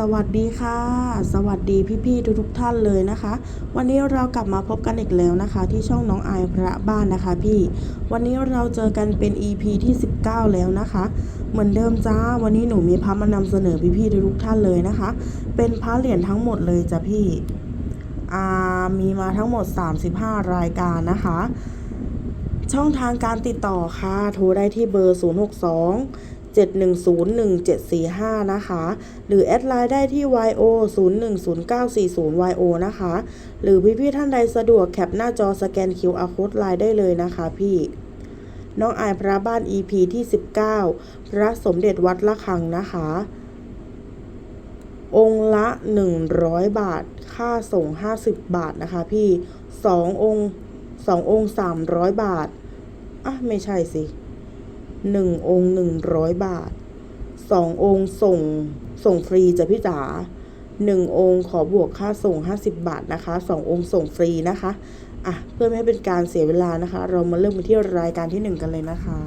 สวัสดีค่ะ สวัสดีพี่ๆทุกๆท่านเลยนะคะ วันนี้เรากลับมาพบกันอีกแล้วนะคะ ที่ช่องน้องอายพระบ้านนะคะพี่ วันนี้เราเจอกันเป็น EP ที่ 19 แล้วนะคะ เหมือนเดิมจ้า วันนี้หนูมีพระมานำเสนอพี่ๆทุกๆท่านเลยนะคะ เป็นพระเหรียญทั้งหมดเลยจ้ะพี่อ่ามีมาทั้งหมด 35 รายการนะคะ ช่องทางการติดต่อค่ะ โทรได้ที่เบอร์ 062 7101745 นะคะ หรือแอดไลน์ได้ที่ yo 010940 yo นะคะ หรือพี่ๆท่านใดสะดวกแคปหน้าจอสแกน QR code ไลน์ได้เลยนะคะพี่น้องอายพระบ้าน EP ที่ 19 พระสมเด็จวัดละคังนะคะ องค์ละ 100 บาท ค่าส่ง 50 บาทนะคะพี่ 2 องค์ 2 องค์ 300 บาท อะ ไม่ใช่สิ 1 องค์ 100 บาท 2 องค์ส่งส่งฟรีจ้ะพี่จ๋า1 องค์ขอบวกค่าส่ง 50 บาทนะคะ 2 องค์ส่งฟรีนะคะอะเพื่อไม่ให้เป็นการเสียเวลานะคะ เรามาเริ่มกันที่รายการที่ 1 กันเลยนะคะ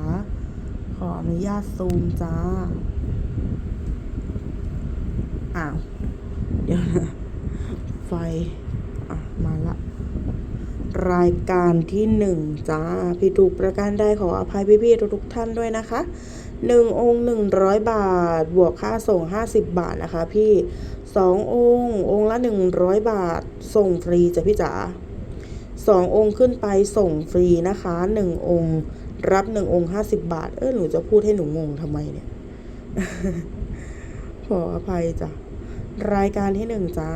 ขออนุญาตซูมจ้าอ้าวเดี๋ยวนะไฟ รายการที่หนึ่งจ้าผิดถูกประการใดขออภัยพี่ๆทุกท่านด้วยนะคะหนึ่งองค์หนึ่งร้อยบาท บวกค่าส่งห้าสิบบาทนะคะพี่สององค์ องค์ละหนึ่งร้อยบาท ส่งฟรีจ้ะพี่จ๋าสององค์ขึ้นไปส่งฟรีนะคะหนึ่งองค์ รับหนึ่งองค์ห้าสิบบาท เออหนูจะพูดให้หนูงงทำไมเนี่ย ขออภัยจ้ะรายการที่หนึ่งจ้า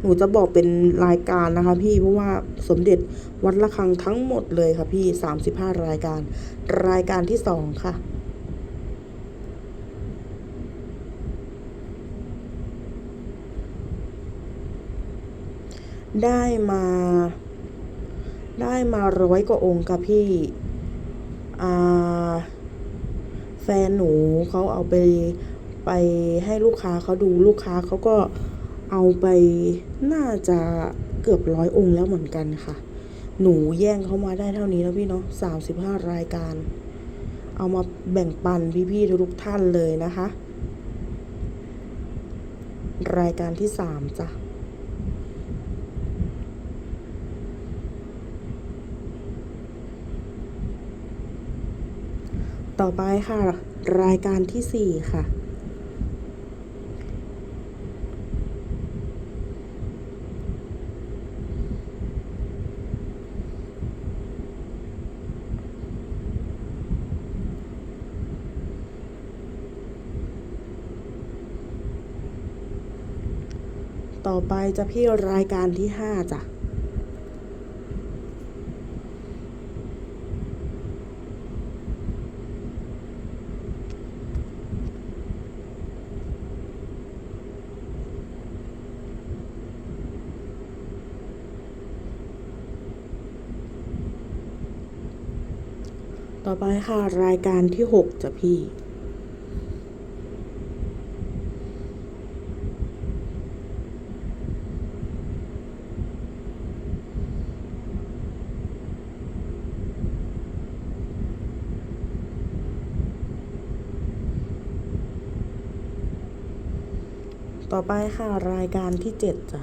หนูจะบอกเป็นรายการนะคะ พี่เพราะว่าสมเด็จวัดระฆังทั้งหมดเลยค่ะพี่35รายการ รายการที่สองค่ะได้มา ได้มาร้อยกว่าองค์ค่ะพี่แฟนหนูเขาเอาไปไปให้ลูกค้าเขาดูลูกค้าเขาก็ เอาไปน่าจะเกือบร้อยองค์แล้วเหมือนกันค่ะ หนูแย่งเขามาได้เท่านี้แล้วพี่เนาะสามสิบห้ารายการ เอามาแบ่งปันพี่ๆทุกท่านเลยนะคะ รายการที่สามจ้ะต่อไปค่ะ รายการที่สี่ค่ะ ต่อไปจะพี่รายการที่ห้าจ้ะต่อไปค่ะ รายการที่หกจ้ะพี่ ต่อไปค่ะรายการที่เจ็ดจ้ะ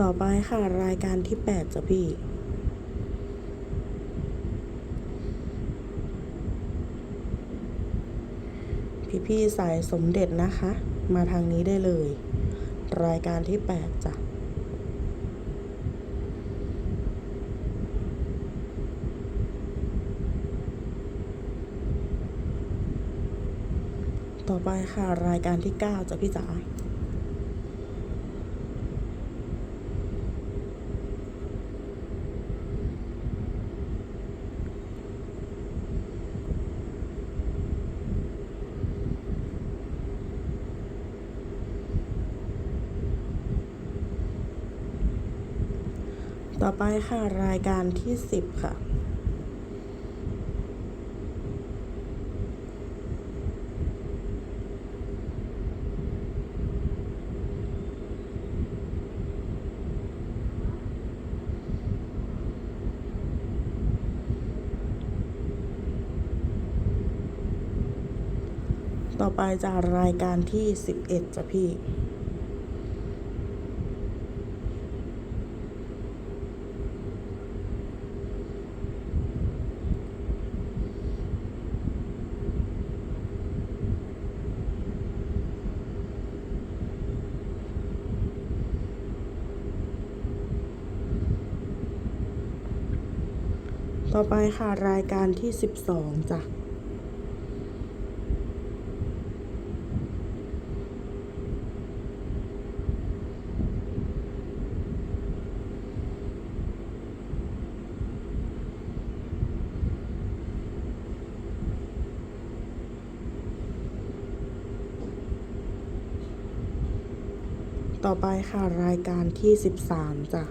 ต่อไปค่ะรายการที่แปดจ้ะพี่ พี่ๆสายสมเด็จนะคะ มาทางนี้ได้เลย รายการที่ 8 จ้ะต่อไปค่ะ รายการที่ 9จ้ะพี่จ๋า ต่อไปค่ะรายการที่สิบค่ะ ต่อไปจากรายการที่สิบเอ็ดจ้ะพี่ ต่อไปค่ะรายการที่สิบสองจ้ะต่อไปค่ะรายการที่สิบสามจ้ะ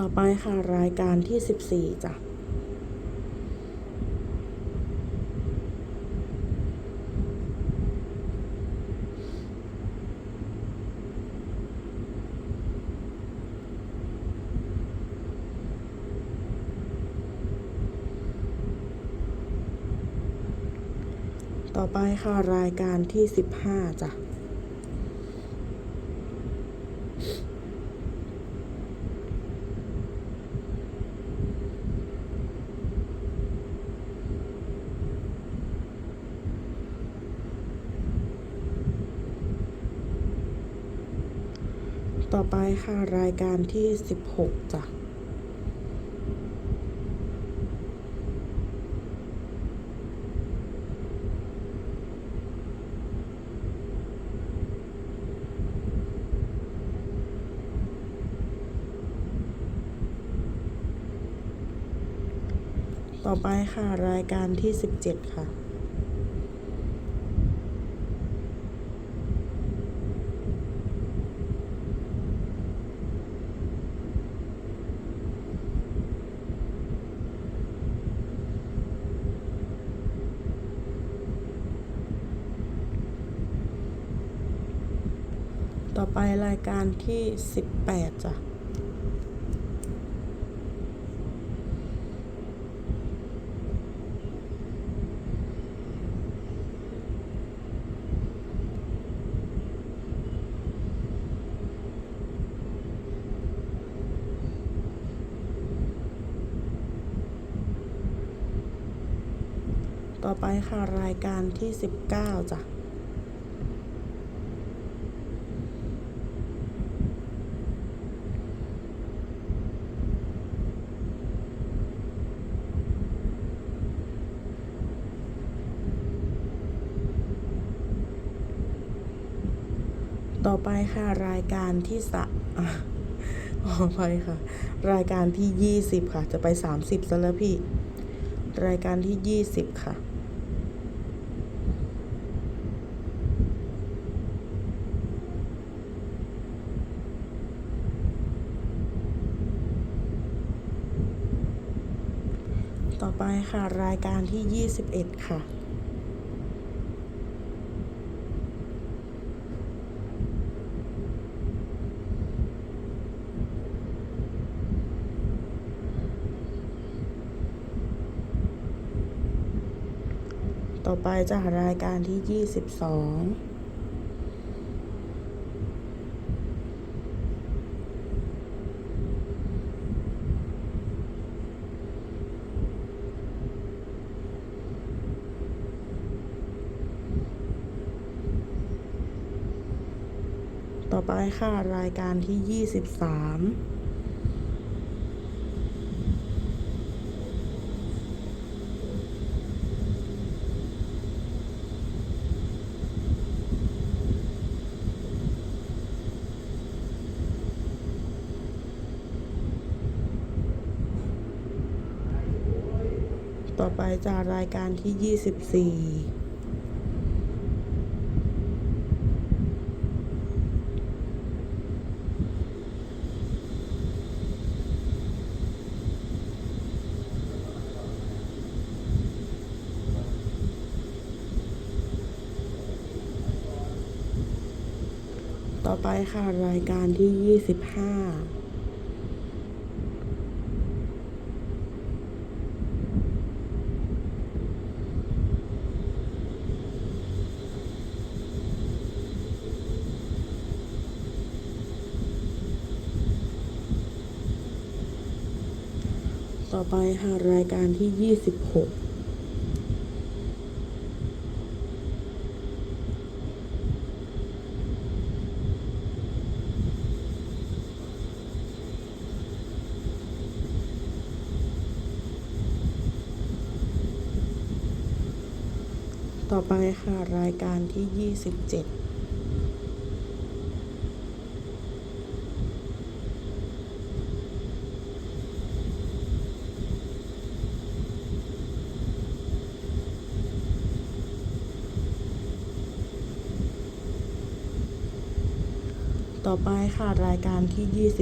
ต่อไปค่ะรายการที่สิบสี่จ้ะต่อไปค่ะรายการที่สิบห้าจ้ะ ต่อไปค่ะ รายการที่สิบหกจ้ะต่อไปค่ะ รายการที่สิบเจ็ดค่ะ ต่อไปรายการที่สิบแปดจ้ะ ต่อไปค่ะรายการที่สิบเก้าจ้ะ ต่อไปค่ะรายการที่สะอะขอไปค่ะ รายการที่ยี่สิบค่ะ จะไปสามสิบซะแล้วพี่ รายการที่ยี่สิบค่ะต่อไปค่ะ รายการที่ยี่สิบเอ็ดค่ะ ต่อไปจะรายการที่ยี่สิบสองต่อไปค่ะ รายการที่ยี่สิบสาม ต่อไปจากรายการที่ 24ต่อไปค่ะ รายการที่ 25 ต่อไปค่ะรายการที่ 26ต่อไปค่ะ รายการที่ 27 ต่อไปค่ะรายการที่ 28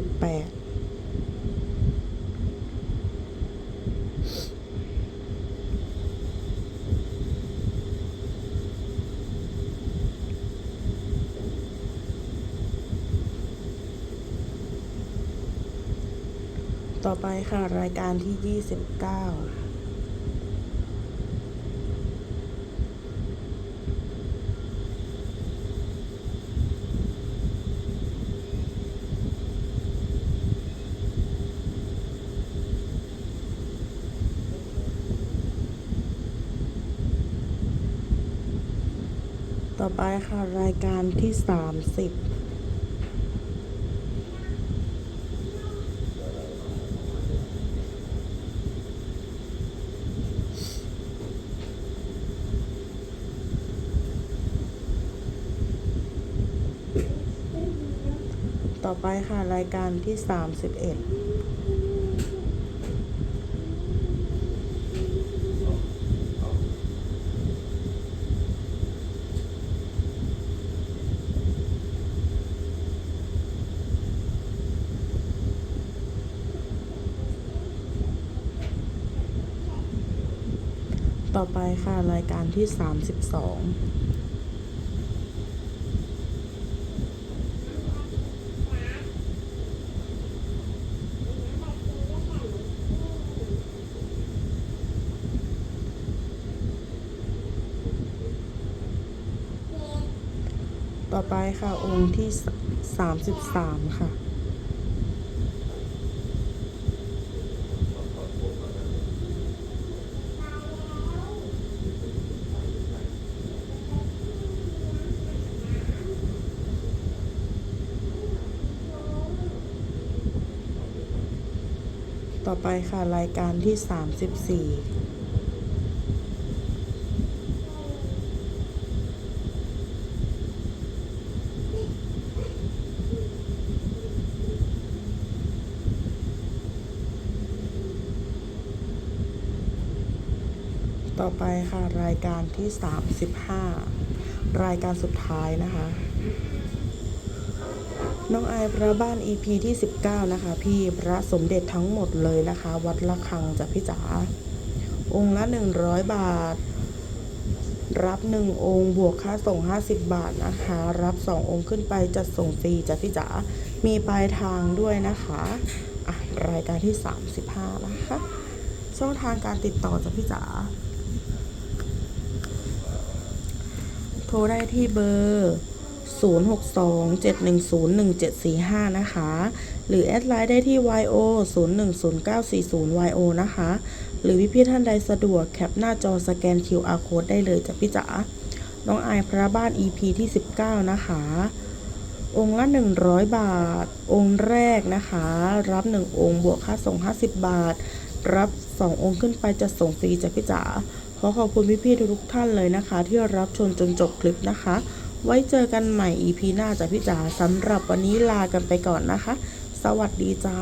ต่อไปค่ะ รายการที่ 29 ไปค่ะ รายการที่สามสิบต่อไปค่ะ รายการที่สามสิบเอ็ด ต่อไปค่ะรายการที่สามสิบสองต่อไปค่ะ องค์ที่สามสิบสามค่ะ ต่อ ไปค่ะรายการที่สามสิบสี่ต่อไปค่ะ รายการที่ 35 รายการสุดท้ายนะคะ น้องอายพระบ้าน EP ที่ 19 นะคะ พี่พระสมเด็จทั้งหมดเลยนะคะ วัดละคังจากพี่จ๋าองค์ละ 100 บาท รับ 1 องค์บวกค่าส่ง 50 บาทนะคะ รับ 2 องค์ขึ้นไปจัดส่งฟรีจากพี่จ๋ามีปลายทางด้วยนะคะอะรายการที่ 35 นะคะ ช่องทางการติดต่อจากพี่จ๋าโทรได้ที่เบอร์ 0627101745 นะคะ หรือแอดไลน์ได้ที่ yo 010940 yo นะคะ หรือพี่ๆท่านใดสะดวกแคปหน้าจอสแกน QR code ได้เลยจ้ะพี่จ๋าน้องอายพระบ้าน EP ที่ 19 นะคะ องค์ละ 100 บาท องค์แรกนะคะ รับ 1 องค์บวกค่าส่ง 50 บาท รับ 2 องค์ขึ้นไปจะส่งฟรีจากพี่จ๋าขอขอบคุณพี่ๆทุกท่านเลยนะคะ ที่รับชมจนจบคลิปนะคะ ไว้เจอกันใหม่ EP หน้าจ้ะพี่จ๋าสำหรับวันนี้ลากันไปก่อนนะคะ สวัสดีจ้า